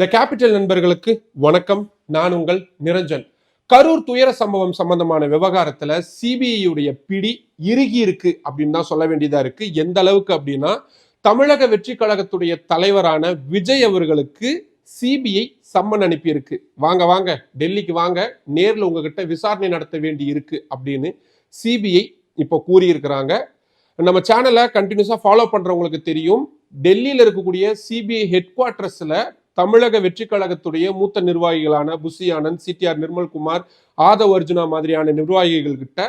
The capital நண்பர்களுக்கு வணக்கம். நான் உங்கள் நிரஞ்சன். கரூர் துயர சம்பவம் சம்பந்தமான விவகாரத்துல சிபிஐயுடைய பிடி இறுகி இருக்கு அப்படின்னு தான் சொல்ல வேண்டியதா இருக்கு. எந்த அளவுக்கு அப்படின்னா தமிழக வெற்றி கழகத்துடைய தலைவரான விஜய் அவர்களுக்கு சிபிஐ சம்மன் அனுப்பியிருக்கு. வாங்க வாங்க டெல்லிக்கு வாங்க. நேரில் உங்ககிட்ட விசாரணை நடத்த வேண்டி இருக்கு அப்படின்னு சிபிஐ இப்போ கூறியிருக்கிறாங்க. நம்ம சேனலை கண்டினியூஸாக ஃபாலோ பண்ணுறவங்களுக்கு தெரியும். டெல்லியில் இருக்கக்கூடிய சிபிஐ ஹெட் குவார்ட்டர்ஸில் தமிழக வெற்றி கழகத்துடைய மூத்த நிர்வாகிகளான புசி ஆனந்த் சிடிஆர் நிர்மல்குமார் ஆதவ் அர்ஜுனா மாதிரியான நிர்வாகிகள் கிட்ட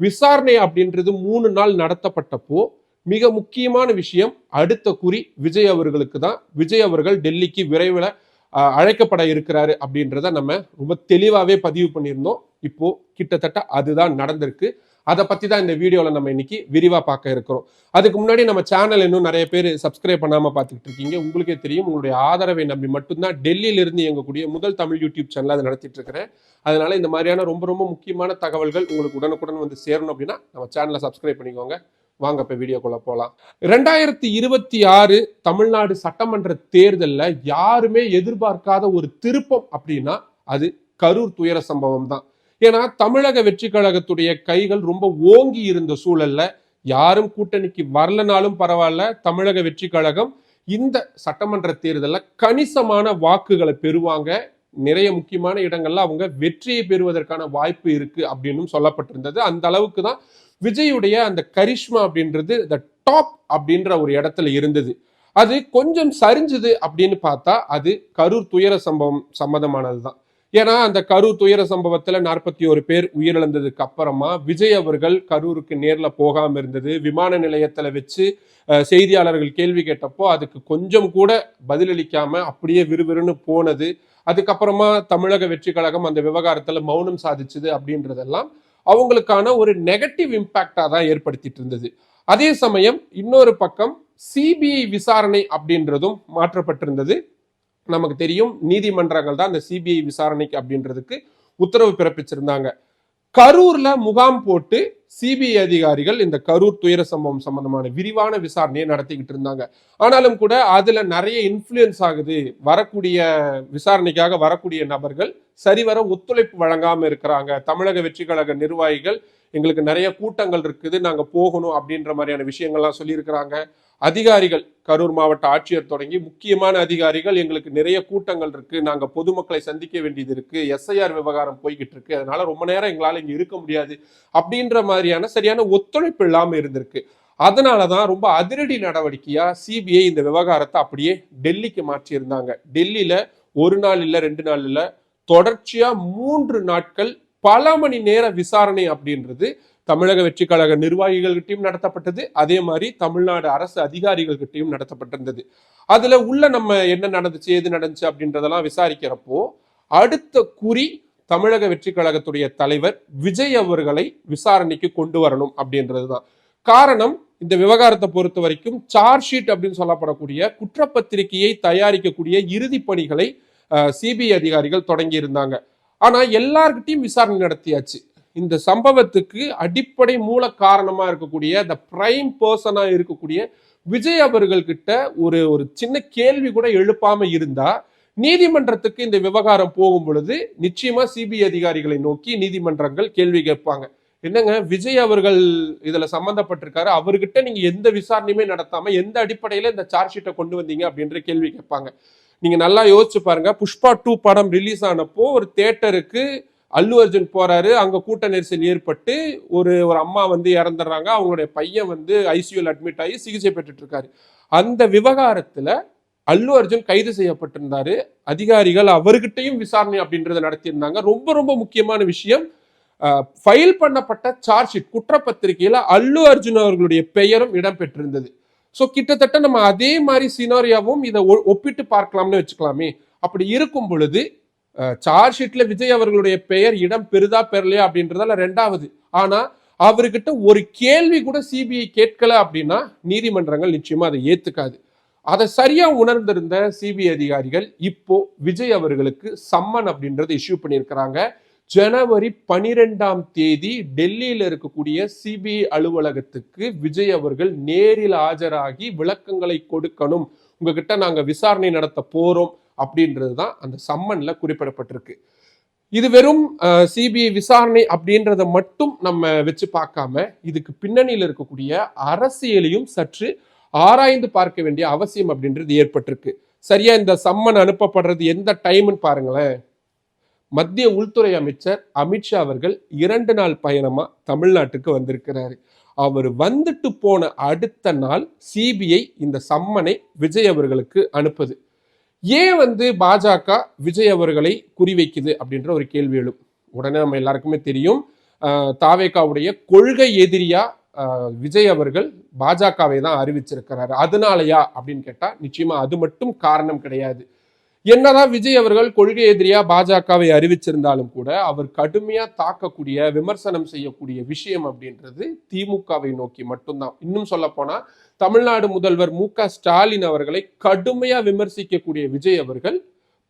விசாரணை அப்படின்றது மூணு நாள் நடத்தப்பட்டப்போ மிக முக்கியமான விஷயம் அடுத்த குறி விஜய் அவர்களுக்கு தான். விஜய் அவர்கள் டெல்லிக்கு விரைவில் அழைக்கப்பட இருக்கிறாரு அப்படின்றத நம்ம ரொம்ப தெளிவாகவே பதிவு பண்ணியிருந்தோம். இப்போ கிட்டத்தட்ட அதுதான் நடந்திருக்கு. அதை பற்றி தான் இந்த வீடியோவில் நம்ம இன்னைக்கு விரிவாக பார்க்க இருக்கிறோம். அதுக்கு முன்னாடி நம்ம சேனல் இன்னும் நிறைய பேர் சப்ஸ்கிரைப் பண்ணாமல் பார்த்துக்கிட்டு இருக்கீங்க. உங்களுக்கே தெரியும். உங்களுடைய ஆதரவை நம்பி மட்டும்தான் டெல்லியிலிருந்து இயங்கக்கூடிய முதல் தமிழ் யூடியூப் சேனல் அதை நடத்திட்டு இருக்கிறேன். அதனால இந்த மாதிரியான ரொம்ப ரொம்ப முக்கியமான தகவல்கள் உங்களுக்கு உடனுக்குடன் வந்து சேரணும் அப்படின்னா நம்ம சேனலை சப்ஸ்கிரைப் பண்ணிக்கோங்க. வாங்க இப்போ வீடியோக்குள்ள போகலாம் ரெண்டாயிரத்தி இருபத்தி ஆறு தமிழ்நாடு சட்டமன்ற தேர்தலில் யாருமே எதிர்பார்க்காத ஒரு திருப்பம் அப்படின்னா அது கரூர் துயர சம்பவம் தான். ஏன்னா தமிழக வெற்றி கழகத்துடைய கைகள் ரொம்ப ஓங்கி இருந்த சூழல்ல யாரும் கூட்டணிக்கு வரலனாலும் பரவாயில்ல தமிழக வெற்றி கழகம் இந்த சட்டமன்ற தேர்தலில் கணிசமான வாக்குகளை பெறுவாங்க. நிறைய முக்கியமான இடங்கள்ல அவங்க வெற்றியை பெறுவதற்கான வாய்ப்பு இருக்கு அப்படின்னு சொல்லப்பட்டிருந்தது. அந்த அளவுக்கு தான் விஜயுடைய அந்த கரிஷ்மா அப்படின்றது த டாப் அப்படின்ற ஒரு இடத்துல இருந்தது. அது கொஞ்சம் சரிஞ்சுது அப்படின்னு பார்த்தா அது கரூர் துயர சம்பவம் சம்மந்தமானது தான் ஏன்னா அந்த கரூர் துயர சம்பவத்துல நாற்பத்தி ஒரு பேர் உயிரிழந்ததுக்கு அப்புறமா விஜய் அவர்கள் கரூருக்கு நேர்ல போகாம இருந்தது. விமான நிலையத்துல வச்சு செய்தியாளர்கள் கேள்வி கேட்டப்போ அதுக்கு கொஞ்சம் கூட பதிலளிக்காம அப்படியே விறுவிறுன்னு போனது. அதுக்கப்புறமா தமிழக வெற்றி கழகம் அந்த விவகாரத்துல மௌனம் சாதிச்சது அப்படின்றதெல்லாம் அவங்களுக்கான ஒரு நெகட்டிவ் இம்பாக்டா தான் ஏற்படுத்திட்டு இருந்தது. அதே சமயம் இன்னொரு பக்கம் சிபிஐ விசாரணை அப்படின்றதும் மாற்றப்பட்டிருந்தது. நமக்கு தெரியும். நீதிமன்றங்கள் தான் இந்த சிபிஐ விசாரணைக்கு அப்படின்றதுக்கு உத்தரவு பிறப்பிச்சிருந்தாங்க. கரூர்ல முகாம் போட்டு சிபிஐ அதிகாரிகள் இந்த கரூர் துயர சம்பவம் சம்பந்தமான விரிவான விசாரணையை நடத்திக்கிட்டு இருந்தாங்க. ஆனாலும் கூட அதுல நிறைய இன்ஃப்ளூயன்ஸ் ஆகுது. வரக்கூடிய விசாரணைக்காக வரக்கூடிய நபர்கள் சரிவர ஒத்துழைப்பு வழங்காம இருக்கிறாங்க. தமிழக வெற்றி கழக நிர்வாகிகள் எங்களுக்கு நிறைய கூட்டங்கள் இருக்குது. நாங்க போகணும் அப்படின்ற மாதிரியான விஷயங்கள்லாம் சொல்லியிருக்கிறாங்க. அதிகாரிகள் கரூர் மாவட்ட ஆட்சியர் தொடங்கி முக்கியமான அதிகாரிகள் எங்களுக்கு நிறைய கூட்டங்கள் இருக்கு. நாங்க பொதுமக்களை சந்திக்க வேண்டியது இருக்கு. எஸ்ஐஆர் விவகாரம் போய்கிட்டு இருக்கு. அதனால ரொம்ப நேரம் எங்களால் இங்க இருக்க முடியாது. அப்படின்ற மாதிரியான சரியான ஒத்துழைப்பு இல்லாம இருந்திருக்கு. அதனால தான் ரொம்ப அதிரடி நடவடிக்கையா சிபிஐ இந்த விவகாரத்தை அப்படியே டெல்லிக்கு மாற்றியிருந்தாங்க. டெல்லியில ஒரு நாள் இல்லை ரெண்டு நாள் இல்லை தொடர்ச்சியா மூன்று நாட்கள் பல மணி நேர விசாரணை அப்படின்றது தமிழக வெற்றி கழக நிர்வாகிகள்கிட்டையும் நடத்தப்பட்டது. அதே மாதிரி தமிழ்நாடு அரசு அதிகாரிகள்கிட்டையும் நடத்தப்பட்டிருந்தது. அதுல உள்ள நம்ம என்ன நடந்துச்சு எது நடந்துச்சு அப்படின்றதெல்லாம் விசாரிக்கிறப்போ அடுத்த குறி தமிழக வெற்றி கழகத்துடைய தலைவர் விஜய் அவர்களை விசாரணைக்கு கொண்டு வரணும் அப்படின்றது தான் காரணம் இந்த விவகாரத்தை பொறுத்த வரைக்கும் சார்ஜ் ஷீட் அப்படின்னு சொல்லப்படக்கூடிய குற்றப்பத்திரிகையை தயாரிக்கக்கூடிய இறுதி பணிகளை சிபிஐ அதிகாரிகள் தொடங்கி இருந்தாங்க ஆனா எல்லார்கிட்டையும் விசாரணை நடத்தியாச்சு. இந்த சம்பவத்துக்கு அடிப்படை மூல காரணமாக இருக்கக்கூடிய த பிரைம் பர்சனாக இருக்கக்கூடிய விஜய் அவர்கள் கிட்ட ஒரு ஒரு சின்ன கேள்வி கூட எழுப்பாமல் இருந்தால் நீதிமன்றத்துக்கு இந்த விவகாரம் போகும் பொழுது நிச்சயமாக சிபிஐ அதிகாரிகளை நோக்கி நீதிமன்றங்கள் கேள்வி கேட்பாங்க. என்னங்க விஜய் அவர்கள் இதில் சம்மந்தப்பட்டிருக்காரு அவர்கிட்ட நீங்கள் எந்த விசாரணையுமே நடத்தாமல் எந்த அடிப்படையில் இந்த சார்ஜ் ஷீட்டை கொண்டு வந்தீங்க அப்படின்ற கேள்வி கேட்பாங்க. நீங்கள் நல்லா யோசிச்சு பாருங்க புஷ்பா டூ படம் ரிலீஸ் ஆனப்போ ஒரு தேட்டருக்கு அல்லு அர்ஜுன் போறாரு. அங்க கூட்ட நெரிசல் ஏற்பட்டு ஒரு ஒரு அம்மா வந்து இறந்துடுறாங்க. அவங்களுடைய பையன் வந்து ஐசியூல அட்மிட் ஆகி சிகிச்சை பெற்றுட்டு இருக்காரு அந்த விவகாரத்துல அல்லு அர்ஜுன் கைது செய்யப்பட்டிருந்தாரு. அதிகாரிகள் அவர்கிட்டையும் விசாரணை அப்படின்றத நடத்தியிருந்தாங்க. ரொம்ப ரொம்ப முக்கியமான விஷயம். ஃபைல் பண்ணப்பட்ட சார்ஜ் ஷீட் குற்றப்பத்திரிகையில அல்லு அர்ஜுன் அவர்களுடைய பெயரும் இடம்பெற்றிருந்தது. ஸோ கிட்டத்தட்ட நம்ம அதே மாதிரி சினாரியாவும் இதை ஒ- ஒப்பிட்டு பார்க்கலாம்னு வச்சுக்கலாமே. அப்படி இருக்கும் பொழுது சார்ஜ் ஷீட்ல விஜய் அவர்களுடைய பெயர் இடம் பெறுதா பெறலையா அப்படின்றதால ரெண்டாவது. ஆனா அவர்கிட்ட ஒரு கேள்வி கூட சிபிஐ கேட்கல அப்படின்னா நீதிமன்றங்கள் நிச்சயமா அதை ஏத்துக்காது. அதை சரியா உணர்ந்திருந்த சிபிஐ அதிகாரிகள் இப்போ விஜய் அவர்களுக்கு சம்மன் அப்படின்றத இஷ்யூ பண்ணியிருக்கிறாங்க. ஜனவரி பனிரெண்டாம் தேதி டெல்லியில இருக்கக்கூடிய சிபிஐ அலுவலகத்துக்கு விஜய் அவர்கள் நேரில் ஆஜராகி விளக்கங்களை கொடுக்கணும். உங்ககிட்ட நாங்க விசாரணை நடத்த போறோம். அப்படின்றது தான் அந்த சம்மனில் குறிப்பிடப்பட்டிருக்கு. இது வெறும் சிபிஐ விசாரணை அப்படின்றத மட்டும் நம்ம வச்சு பார்க்காம இதுக்கு பின்னணியில் இருக்கக்கூடிய அரசியலையும் சற்று ஆராய்ந்து பார்க்க வேண்டிய அவசியம் அப்படின்றது ஏற்பட்டிருக்கு. சரியா இந்த சம்மன் அனுப்பப்படுறது எந்த டைம்னு பாருங்களேன். மத்திய உள்துறை அமைச்சர் அமித்ஷா அவர்கள் இரண்டு நாள் பயணமா தமிழ்நாட்டுக்கு வந்திருக்கிறாரு. அவர் வந்துட்டு போன அடுத்த நாள் சிபிஐ இந்த சம்மனை விஜய் அவர்களுக்கு அனுப்புது. ஏன் வந்து பாஜக விஜய் அவர்களை குறிவைக்குது அப்படின்ற ஒரு கேள்வி எழும். உடனே நம்ம எல்லாருக்குமே தெரியும். தாவேகாவுடைய கொள்கை எதிரியா விஜய் அவர்கள் பாஜகவை தான் அறிவிச்சிருக்கிறாரு. அதனாலயா அப்படின்னு கேட்டா நிச்சயமா அது மட்டும் காரணம் கிடையாது. என்னதான் விஜய் அவர்கள் கொள்கை எதிரியா பாஜகவை அறிவிச்சிருந்தாலும் கூட அவர் கடுமையா தாக்கக்கூடிய விமர்சனம் செய்யக்கூடிய விஷயம் அப்படின்றது திமுகவை நோக்கி மட்டும்தான். இன்னும் சொல்ல போனா தமிழ்நாடு முதல்வர் மு க ஸ்டாலின் அவர்களை கடுமையா விமர்சிக்கக்கூடிய விஜய் அவர்கள்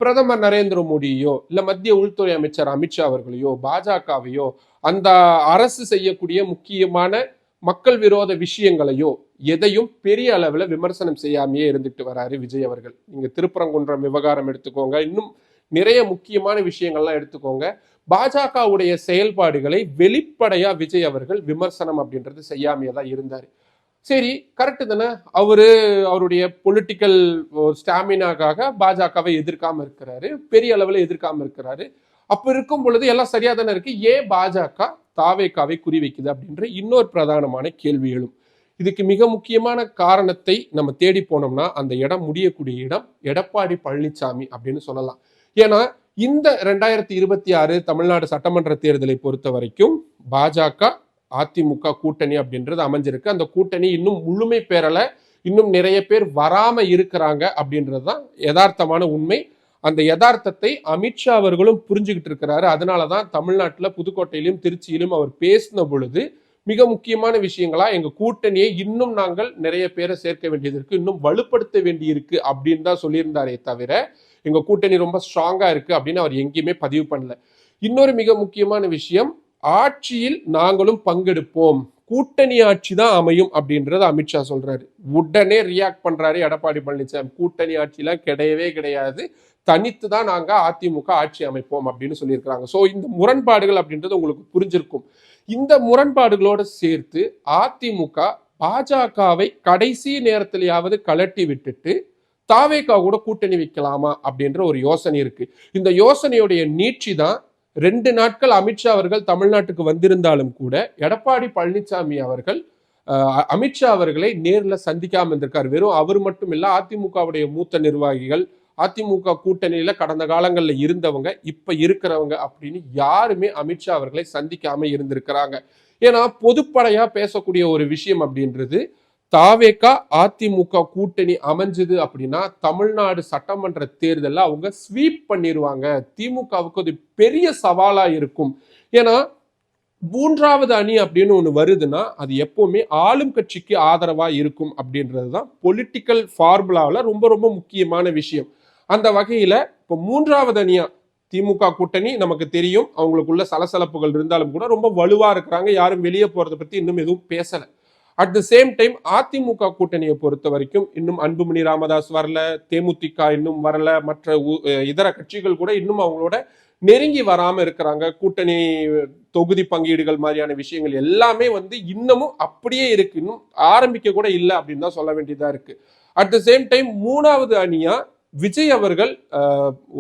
பிரதமர் நரேந்திர மோடியோ இல்ல மத்திய உள்துறை அமைச்சர் அமித்ஷா அவர்களையோ பாஜகவையோ அந்த அரசு செய்யக்கூடிய முக்கியமான மக்கள் விரோத விஷயங்களையோ எதையும் பெரிய அளவில் விமர்சனம் செய்யாமையே இருந்துட்டு வராரு விஜய் அவர்கள். நீங்க திருப்பரங்குன்றம் விவகாரம் எடுத்துக்கோங்க. இன்னும் நிறைய முக்கியமான விஷயங்கள்லாம் எடுத்துக்கோங்க. பாஜகவுடைய செயல்பாடுகளை வெளிப்படையா விஜய் அவர்கள் விமர்சனம் அப்படின்றது செய்யாமையே தான் இருந்தார். சரி கரெக்டு தானே? அவரு அவருடைய பொலிட்டிக்கல் ஸ்டாமினாக்காக பாஜகவை எதிர்க்காம இருக்கிறாரு. பெரிய அளவில் எதிர்க்காம இருக்கிறாரு. அப்ப இருக்கும் பொழுது எல்லாம் சரியா தானே இருக்கு? ஏன் பாஜக தாவேக்காவை குறிவைக்குது அப்படின்ற இன்னொரு பிரதானமான கேள்வி எழும் இதுக்கு மிக முக்கியமான காரணத்தை நம்ம தேடி போனோம்னா அந்த இடம் முடியக்கூடிய இடம் எடப்பாடி பழனிசாமி அப்படின்னு சொல்லலாம். ஏன்னா இந்த ரெண்டாயிரத்தி இருபத்தி ஆறு தமிழ்நாடு சட்டமன்ற தேர்தலை பொறுத்த வரைக்கும் பாஜக அதிமுக கூட்டணி அப்படின்றது அமைஞ்சிருக்கு. அந்த கூட்டணி இன்னும் முழுமை பெறலை இன்னும் நிறைய பேர் வராம இருக்கிறாங்க அப்படின்றது தான் யதார்த்தமான உண்மை. அந்த யதார்த்தத்தை அமித்ஷா அவர்களும் புரிஞ்சுக்கிட்டு இருக்கிறாரு. அதனால தான் தமிழ்நாட்டில் புதுக்கோட்டையிலும் திருச்சியிலும் அவர் பேசின பொழுது மிக முக்கியமான விஷயங்களா எங்க கூட்டணியை இன்னும் நாங்கள் நிறைய பேரை சேர்க்க வேண்டியது இருக்கு இன்னும் வலுப்படுத்த வேண்டியிருக்கு அப்படின்னு தான் சொல்லியிருந்தாரே தவிர எங்க கூட்டணி ரொம்ப ஸ்ட்ராங்கா இருக்கு அப்படின்னு அவர் எங்கேயுமே பதிவு பண்ணல. இன்னொரு மிக முக்கியமான விஷயம் ஆட்சியில் நாங்களும் பங்கெடுப்போம் கூட்டணி ஆட்சி தான் அமையும் அப்படின்றத அமித்ஷா சொல்றாரு. உடனே ரியாக்ட் பண்றாரு எடப்பாடி பழனிசாமி. கூட்டணி ஆட்சிலாம் கிடையவே கிடையாது. தனித்து தான் நாங்கள் அதிமுக ஆட்சி அமைப்போம் அப்படின்னு சொல்லியிருக்கிறாங்க. ஸோ இந்த முரண்பாடுகள் அப்படின்றது உங்களுக்கு புரிஞ்சிருக்கும். இந்த முரண்பாடுகளோடு சேர்த்து அதிமுக பாஜகவை கடைசி நேரத்திலேயாவது கலட்டி விட்டுட்டு தாவேக்கா கூட கூட்டணி வைக்கலாமா அப்படின்ற ஒரு யோசனை இருக்கு. இந்த யோசனையுடைய நீட்சி தான் ரெண்டு நாட்கள் அமித்ஷா அவர்கள் தமிழ்நாட்டுக்கு வந்திருந்தாலும் கூட எடப்பாடி பழனிசாமி அவர்கள் அமித்ஷா அவர்களை நேரில் சந்திக்காமல் இருந்திருக்கார். வெறும் அவர் மட்டும் இல்லை அதிமுகவுடைய மூத்த நிர்வாகிகள் அதிமுக கூட்டணியில கடந்த காலங்களில் இருந்தவங்க இப்ப இருக்கிறவங்க அப்படின்னு யாருமே அமித்ஷா அவர்களை சந்திக்காம இருந்திருக்கிறாங்க. ஏன்னா பொதுப்படையா பேசக்கூடிய ஒரு விஷயம் அப்படின்றது தாவேக்கா அதிமுக கூட்டணி அமைஞ்சது அப்படின்னா தமிழ்நாடு சட்டமன்ற தேர்தலில் அவங்க ஸ்வீப் பண்ணிடுவாங்க திமுகவுக்கு அது பெரிய சவாலா இருக்கும். ஏன்னா மூன்றாவது அணி அப்படின்னு ஒன்று வருதுன்னா அது எப்போவுமே ஆளும் கட்சிக்கு ஆதரவாக இருக்கும் அப்படின்றது தான் பொலிட்டிக்கல் ஃபார்முலாவில் ரொம்ப ரொம்ப முக்கியமான விஷயம். அந்த வகையில இப்போ மூன்றாவது அணியா திமுக கூட்டணி நமக்கு தெரியும். அவங்களுக்குள்ள சலசலப்புகள் இருந்தாலும் கூட ரொம்ப வலுவா இருக்கிறாங்க. யாரும் வெளியே போறதை பத்தி இன்னும் எதுவும் பேசல. At the same time AIADMK கூட்டணியை பொறுத்த வரைக்கும் இன்னும் அன்புமணி ராமதாஸ் வரல தேமுதிக இன்னும் வரல மற்ற உ- இதர கட்சிகள் கூட இன்னும் அவங்களோட நெருங்கி வராம இருக்கிறாங்க. கூட்டணி தொகுதி பங்கீடுகள் மாதிரியான விஷயங்கள் எல்லாமே வந்து இன்னமும் அப்படியே இருக்கு. இன்னும் ஆரம்பிக்க கூட இல்லை அப்படின்னு தான் சொல்ல வேண்டியதா இருக்கு. அட் த சேம் டைம் மூணாவது அணியா விஜய் அவர்கள்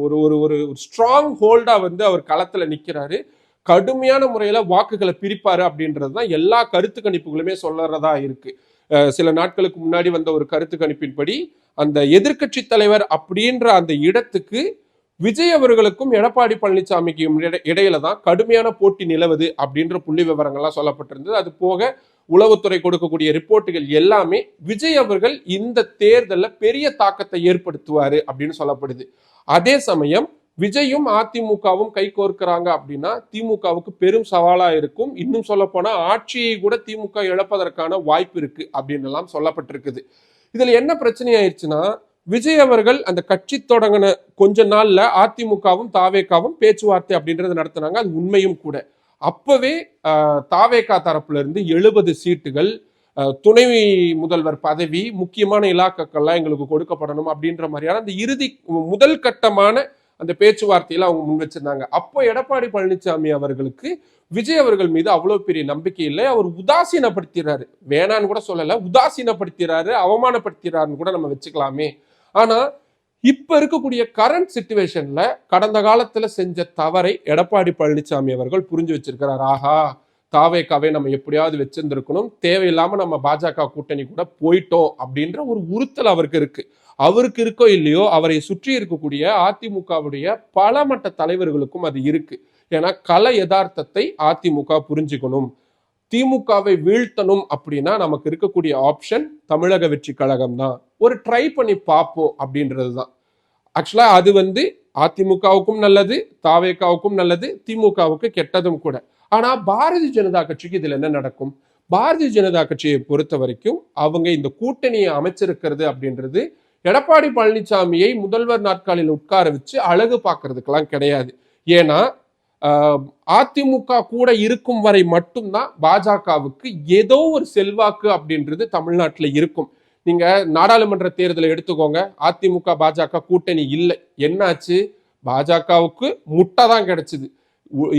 ஒரு ஒரு ஒரு ஸ்ட்ராங் ஹோல்டாக வந்து அவர் களத்தில் நிற்கிறாரு கடுமையான முறையில் வாக்குகளை பிரிப்பார் அப்படின்றது தான் எல்லா கருத்து கணிப்புகளுமே சொல்லறதா இருக்குது சில நாட்களுக்கு முன்னாடி வந்த ஒரு கருத்து கணிப்பின்படி அந்த எதிர்க்கட்சி தலைவர் அப்படின்ற அந்த இடத்துக்கு விஜய் அவர்களுக்கும் எடப்பாடி பழனிசாமிக்கும் இடையில தான் கடுமையான போட்டி நிலவுது அப்படின்ற புள்ளி விவரங்கள்லாம் சொல்லப்பட்டிருந்தது. அது போக உளவுத்துறை கொடுக்கக்கூடிய ரிப்போர்ட்டுகள் எல்லாமே விஜய் அவர்கள் இந்த தேர்தலில் பெரிய தாக்கத்தை ஏற்படுத்துவாரு அப்படின்னு சொல்லப்படுது. அதே சமயம் விஜயும் அதிமுகவும் கை கோர்க்கிறாங்க அப்படின்னா திமுகவுக்கு பெரும் சவாலா இருக்கும். இன்னும் சொல்ல போனா ஆட்சியை கூட திமுக இழப்பதற்கான வாய்ப்பு இருக்கு அப்படின்னு எல்லாம் சொல்லப்பட்டிருக்குது. இதுல என்ன பிரச்சனை ஆயிடுச்சுன்னா விஜய் அவர்கள் அந்த கட்சி தொடங்கின கொஞ்ச நாள்ல அதிமுகவும் தாவேக்காவும் பேச்சுவார்த்தை அப்படின்றது நடத்தினாங்க. அது உண்மையும் கூட. அப்பவே தாவேகா தரப்புல இருந்து எழுபது சீட்டுகள் துணை முதல்வர் பதவி முக்கியமான இலாக்காக்கள்லாம் எங்களுக்கு கொடுக்கப்படணும் அப்படின்ற மாதிரியான அந்த இறுதி முதல் கட்டமான அந்த பேச்சுவார்த்தையில அவங்க முன் வச்சிருந்தாங்க. அப்போ எடப்பாடி பழனிசாமி அவர்களுக்கு விஜய் அவர்கள் மீது அவ்வளவு பெரிய நம்பிக்கை இல்லை. அவர் உதாசீனப்படுத்துறாரு. வேணான்னு கூட சொல்லலை. உதாசீனப்படுத்துறாரு அவமானப்படுத்துறாருன்னு கூட நம்ம வச்சுக்கலாமே. ஆனா இப்ப இருக்கக்கூடிய கரண்ட் சுச்சுவேஷன்ல கடந்த காலத்துல செஞ்ச தவறை எடப்பாடி பழனிசாமி அவர்கள் புரிஞ்சு வச்சிருக்கிறார். ஆஹா தாவேக்காவை நம்ம எப்படியாவது வச்சிருந்துருக்கணும். தேவையில்லாம நம்ம பாஜக கூட்டணி கூட போயிட்டோம் அப்படின்ற ஒரு உறுத்தல் அவருக்கு இருக்கு. அவருக்கு இருக்கோ இல்லையோ அவரை சுற்றி இருக்கக்கூடிய அதிமுகவுடைய பல மட்ட தலைவர்களுக்கும் அது இருக்கு. ஏன்னா கல யதார்த்தத்தை அதிமுக புரிஞ்சுக்கணும். திமுகவை வீழ்த்தணும் அப்படின்னா நமக்கு இருக்கக்கூடிய ஆப்ஷன் தமிழக வெற்றி கழகம் தான் ஒரு ட்ரை பண்ணி பார்ப்போம் அப்படின்றது தான் ஆக்சுவலா அது வந்து அதிமுகவுக்கும் நல்லது தாவேக்காவுக்கும் நல்லது திமுகவுக்கு கெட்டதும் கூட. ஆனால் பாரதிய ஜனதா கட்சிக்கு இதில் என்ன நடக்கும்? பாரதிய ஜனதா கட்சியை பொறுத்த வரைக்கும் அவங்க இந்த கூட்டணியை அமைச்சிருக்கிறது அப்படின்றது எடப்பாடி பழனிசாமியை முதல்வர் நாட்காலில் உட்கார வச்சு அழகு பார்க்கறதுக்கெல்லாம் கிடையாது. ஏன்னா அதிமுக கூட இருக்கும் வரை மட்டும்தான் பாஜகவுக்கு ஏதோ ஒரு செல்வாக்கு அப்படின்றது தமிழ்நாட்டில் இருக்கும். நீங்க நாடாளுமன்ற தேர்தலை எடுத்துக்கோங்க. அதிமுக பாஜக கூட்டணி இல்லை. என்னாச்சு? பாஜகவுக்கு முட்டை தான் கிடைச்சது.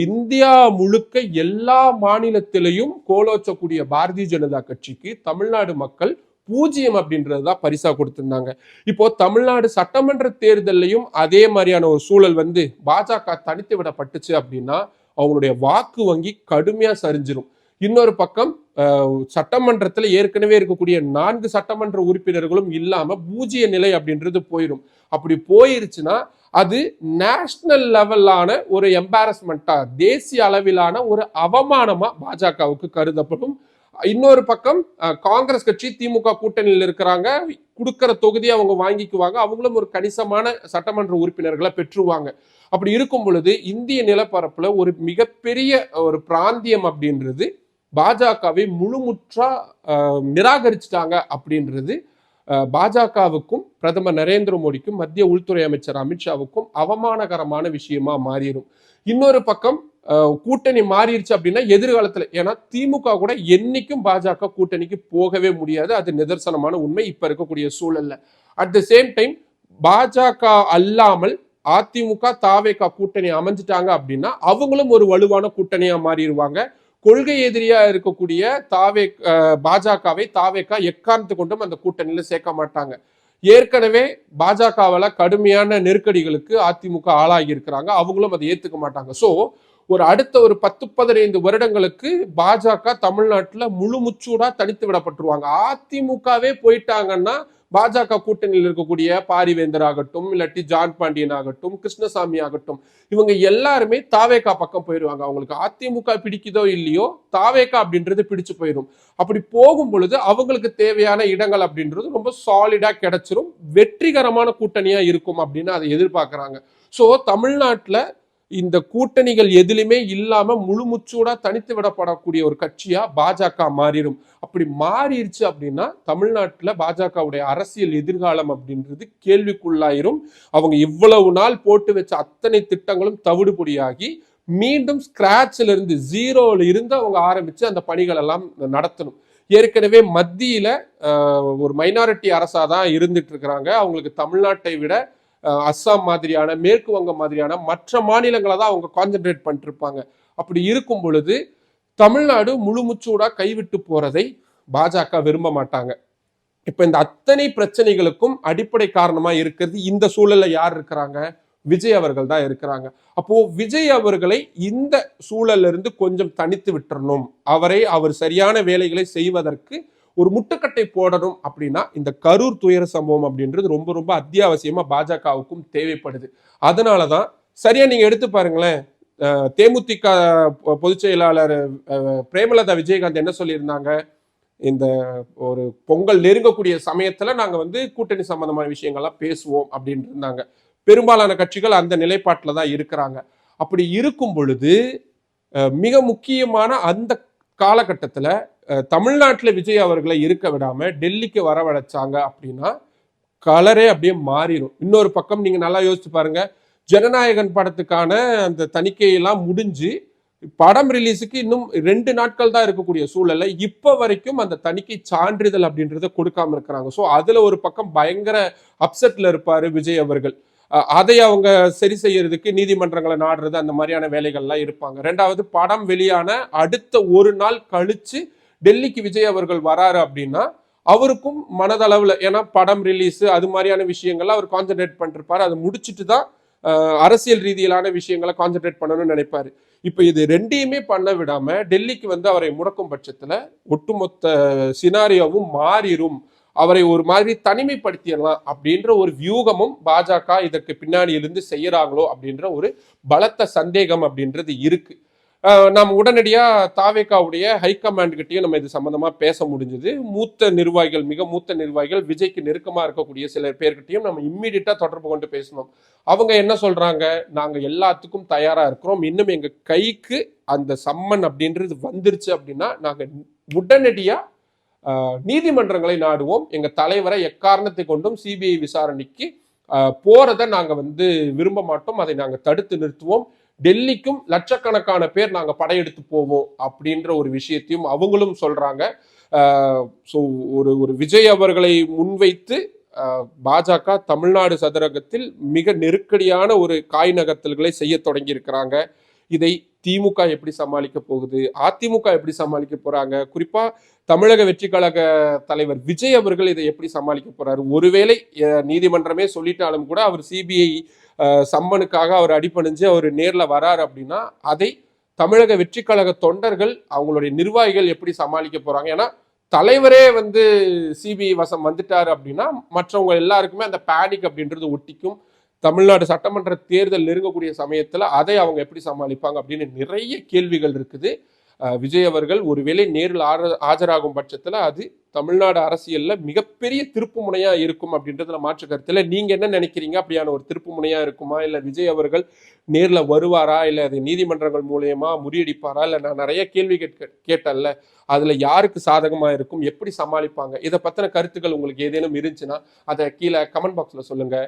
இந்தியா முழுக்க எல்லா மாநிலத்திலையும் கோலோச்சக்கூடிய பாரதிய ஜனதா கட்சிக்கு தமிழ்நாடு மக்கள் பூஜ்ஜியம் அப்படின்றது தான் பரிசா கொடுத்திருந்தாங்க. இப்போ தமிழ்நாடு சட்டமன்ற தேர்தல்லையும் அதே மாதிரியான ஒரு சூழல் வந்து பாஜக தனித்து விடப்பட்டுச்சு அப்படின்னா அவங்களுடைய வாக்கு வங்கி கடுமையா சரிஞ்சிரும். இன்னொரு பக்கம் சட்டமன்றத்தில் ஏற்கனவே இருக்கக்கூடிய நான்கு சட்டமன்ற உறுப்பினர்களும் இல்லாம பூஜ்ய நிலை அப்படின்றது போயிடும் அப்படி போயிருச்சுன்னா அது நேஷனல் லெவலான ஒரு எம்பாரஸ்மெண்ட்டா தேசிய அளவிலான ஒரு அவமானமா பாஜகவுக்கு கருதப்படும். இன்னொரு பக்கம் காங்கிரஸ் கட்சி திமுக கூட்டணியில் இருக்கிறாங்க. கொடுக்கிற தொகுதியை அவங்க வாங்கிக்குவாங்க. அவங்களும் ஒரு கணிசமான சட்டமன்ற உறுப்பினர்களை பெற்றுவாங்க. அப்படி இருக்கும் பொழுது இந்திய நிலப்பரப்புல ஒரு மிகப்பெரிய ஒரு பிராந்தியம் அப்படின்றது பாஜகவை முழுமுற்றா நிராகரிச்சிட்டாங்க அப்படின்றது பாஜகவுக்கும் பிரதமர் நரேந்திர மோடிக்கும் மத்திய உள்துறை அமைச்சர் அமித்ஷாவுக்கும் அவமானகரமான விஷயமா மாறிடும் இன்னொரு பக்கம் கூட்டணி மாறிடுச்சு அப்படின்னா எதிர்காலத்துல ஏன்னா திமுக கூட என்னைக்கும் பாஜக கூட்டணிக்கு போகவே முடியாது. அது நிதர்சனமான உண்மை. இப்ப இருக்கக்கூடிய சூழல்ல. அட் த சேம் டைம் பாஜக அல்லாமல் அதிமுக தாவேகா கூட்டணி அமைஞ்சிட்டாங்க அப்படின்னா அவங்களும் ஒரு வலுவான கூட்டணியா மாறிடுவாங்க கொள்கை எதிரியா இருக்கக்கூடிய தாவே பாஜகவை தாவேக்கா எக்காரணத்து கொண்டும் அந்த கூட்டணியில சேர்க்க மாட்டாங்க. ஏற்கனவே பாஜகவில் கடுமையான நெருக்கடிகளுக்கு அதிமுக ஆளாகி இருக்கிறாங்க. அவங்களும் அதை ஏத்துக்க மாட்டாங்க. சோ ஒரு அடுத்த ஒரு பத்து பதினைந்து வருடங்களுக்கு பாஜக தமிழ்நாட்டில் முழு முச்சூடா தனித்து விடப்பட்டுருவாங்க. அதிமுகவே போயிட்டாங்கன்னா பாஜக கூட்டணியில் இருக்கக்கூடிய பாரிவேந்தர் ஆகட்டும் இல்லாட்டி ஜான் பாண்டியன் ஆகட்டும் கிருஷ்ணசாமி ஆகட்டும் இவங்க எல்லாருமே தாவேக்கா பக்கம் போயிடுவாங்க. அவங்களுக்கு அதிமுக பிடிக்குதோ இல்லையோ தாவேக்கா அப்படின்றது பிடிச்சு போயிடும். அப்படி போகும் பொழுது அவங்களுக்கு தேவையான இடங்கள் அப்படின்றது ரொம்ப சாலிடா கிடைச்சிரும். வெற்றிகரமான கூட்டணியா இருக்கும் அப்படின்னு அதை எதிர்பார்க்கிறாங்க. ஸோ தமிழ்நாட்டில் இந்த கூட்டணிகள் எதிலுமே இல்லாம முழுமுச்சூடா தனித்து விடப்படக்கூடிய ஒரு கட்சியா பாஜக மாறிடும். அப்படி மாறிடுச்சு அப்படின்னா தமிழ்நாட்டுல பாஜகவுடைய அரசியல் எதிர்காலம் அப்படின்றது கேள்விக்குள்ளாயிரும். அவங்க இவ்வளவு நாள் போட்டு வச்ச அத்தனை திட்டங்களும் தவிடுபொடியாகி மீண்டும் ஸ்கிராச்ல இருந்து ஜீரோல இருந்து அவங்க ஆரம்பிச்சு அந்த பணிகள் எல்லாம் நடத்தணும். ஏற்கனவே மத்தியில ஒரு மைனாரிட்டி அரசா தான் இருந்துட்டு இருக்கிறாங்க. அவங்களுக்கு தமிழ்நாட்டை விட அஸ்ஸாம் மாதிரியான மேற்கு வங்கம் மாதிரியான மற்ற மாநிலங்களை தான் அவங்க கான்சென்ட்ரேட் பண்ணிட்டு இருப்பாங்க அப்படி இருக்கும் பொழுது தமிழ்நாடு முழுமுச்சூடா கைவிட்டு போறதை பாஜக விரும்ப மாட்டாங்க. இப்ப இந்த அத்தனை பிரச்சனைகளுக்கும் அடிப்படை காரணமா இருக்கிறது இந்த சூழல்ல யார் இருக்கிறாங்க? விஜய் அவர்கள் தான் இருக்கிறாங்க. அப்போ விஜய் அவர்களை இந்த சூழல்ல இருந்து கொஞ்சம் தனித்து விட்டுறணும். அவரை அவர் சரியான வேலைகளை செய்வதற்கு ஒரு முட்டுக்கட்டை போடணும் அப்படின்னா இந்த கரூர் துயர சம்பவம் அப்படின்றது ரொம்ப ரொம்ப அத்தியாவசியமா பாஜகவுக்கும் தேவைப்படுது. அதனாலதான் சரியா நீங்க எடுத்து பாருங்களேன் தேமுதிக பொ- பொதுச் செயலாளர் பிரேமலதா விஜயகாந்த் என்ன சொல்லியிருந்தாங்க? இந்த ஒரு பொங்கல் நெருங்கக்கூடிய சமயத்துல நாங்க வந்து கூட்டணி சம்பந்தமான விஷயங்கள்லாம் பேசுவோம் அப்படின்னு இருந்தாங்க. பெரும்பாலான கட்சிகள் அந்த நிலைப்பாட்டில் தான் இருக்கிறாங்க. அப்படி இருக்கும் பொழுது மிக முக்கியமான அந்த காலகட்டத்தில் தமிழ்நாட்டில் விஜய் அவர்களை இருக்க விடாமல் டெல்லிக்கு வரவழைச்சாங்க அப்படின்னா கலரே அப்படியே மாறிடும் இன்னொரு பக்கம் நீங்கள் நல்லா யோசிச்சு பாருங்க. ஜனநாயகன் படத்துக்கான அந்த தணிக்கையெல்லாம் முடிஞ்சு படம் ரிலீஸுக்கு இன்னும் ரெண்டு நாட்கள் தான் இருக்கக்கூடிய சூழல்ல இப்போ வரைக்கும் அந்த தணிக்கை சான்றிதழ் அப்படின்றத கொடுக்காம இருக்கிறாங்க. ஸோ அதுல ஒரு பக்கம் பயங்கர அப்செட்ல இருப்பாரு விஜய் அவர்கள். அதை அவங்க சரி செய்யறதுக்கு நீதிமன்றங்களை நாடுறது அந்த மாதிரியான வேலைகள்லாம் இருப்பாங்க. ரெண்டாவது படம் வெளியான அடுத்த ஒரு நாள் கழிச்சு டெல்லிக்கு விஜய் அவர்கள் வராரு அப்படின்னா அவருக்கும் மனதளவில் ஏன்னா படம் ரிலீஸ் அது மாதிரியான விஷயங்கள்லாம் அவர் கான்சென்ட்ரேட் பண்ணிருப்பாரு. அதை முடிச்சுட்டு தான் அரசியல் ரீதியிலான விஷயங்களை கான்சென்ட்ரேட் பண்ணணும்னு நினைப்பாரு. இப்போ இது ரெண்டையுமே பண்ண விடாம டெல்லிக்கு வந்து அவரை முடக்கும் பட்சத்தில் ஒட்டுமொத்த சினாரியோவும் மாறிடும் அவரை ஒரு மாதிரி தனிமைப்படுத்திடலாம் அப்படின்ற ஒரு வியூகமும் பாஜக இதற்கு பின்னாடி இருந்து செய்யறாங்களோ அப்படின்ற ஒரு பலத்த சந்தேகம் அப்படின்றது இருக்கு. நாம் உடனடியாக தாவேகாவுடைய ஹைகமாண்ட்கிட்டையும் நம்ம இது சம்மந்தமாக பேச முடிஞ்சது. மூத்த நிர்வாகிகள் மிக மூத்த நிர்வாகிகள் விஜய்க்கு நெருக்கமாக இருக்கக்கூடிய சில பேர்கிட்டையும் நம்ம இம்மீடியட்டாக தொடர்பு கொண்டு பேசணும். அவங்க என்ன சொல்கிறாங்க நாங்கள் எல்லாத்துக்கும் தயாராக இருக்கிறோம். இன்னும் எங்கள் கைக்கு அந்த சம்மன் அப்படின்றது வந்துருச்சு அப்படின்னா நாங்கள் உடனடியாக நீதிமன்றங்களை நாடுவோம். எங்கள் தலைவரை எக்காரணத்தை கொண்டும் சிபிஐ விசாரணைக்கு போகிறத நாங்கள் வந்து விரும்ப மாட்டோம். அதை நாங்கள் தடுத்து நிறுத்துவோம். டெல்லிக்கும் லட்சக்கணக்கான பேர் நாங்கள் படையெடுத்து போவோம் அப்படின்ற ஒரு விஷயத்தையும் அவங்களும் சொல்றாங்க. ஸோ ஒரு ஒரு விஜய் அவர்களை முன்வைத்து பாஜக தமிழ்நாடு சதுரகத்தில் மிக நெருக்கடியான ஒரு காய் நகர்த்தல்களை செய்ய தொடங்கி இருக்கிறாங்க இதை திமுக எப்படி சமாளிக்க போகுது? அதிமுக எப்படி சமாளிக்க போறாங்க? குறிப்பா தமிழக வெற்றி கழக தலைவர் விஜய் அவர்கள் இதை எப்படி சமாளிக்க போறாரு? ஒருவேளை நீதிமன்றமே சொல்லிட்டாலும் கூட அவர் சிபிஐ சம்மனுக்காக அவர் அடிபணிஞ்சு அவர் நேரில் வராரு அப்படின்னா அதை தமிழக வெற்றி கழக தொண்டர்கள் அவங்களுடைய நிர்வாகிகள் எப்படி சமாளிக்க போறாங்க? ஏன்னா தலைவரே வந்து சிபிஐ வசம் வந்துட்டார் அப்படின்னா மற்றவங்க எல்லாருக்குமே அந்த பேனிக் அப்படின்றது ஒட்டிக்கும். தமிழ்நாடு சட்டமன்ற தேர்தல் நெருங்கக்கூடிய சமயத்தில் அதை அவங்க எப்படி சமாளிப்பாங்க அப்படின்னு நிறைய கேள்விகள் இருக்குது. விஜய் அவர்கள் ஒருவேளை நேரில் ஆஜராகும் பட்சத்தில் அது தமிழ்நாடு அரசியலில் மிகப்பெரிய திருப்பு முனையாக இருக்கும் அப்படின்றதுல மாற்று கருத்தில். நீங்கள் என்ன நினைக்கிறீங்க? அப்படியான ஒரு திருப்பு முனையாக இருக்குமா? இல்லை விஜய் அவர்கள் நேரில் வருவாரா? இல்லை அது நீதிமன்றங்கள் மூலயமா முறியடிப்பாரா? இல்லை நான் நிறைய கேள்வி கேட்க கேட்டேன்ல. அதில் யாருக்கு சாதகமாக இருக்கும்? எப்படி சமாளிப்பாங்க? இதை பற்றின கருத்துக்கள் உங்களுக்கு ஏதேனும் இருந்துச்சுன்னா அதை கீழே கமெண்ட் பாக்ஸில் சொல்லுங்கள்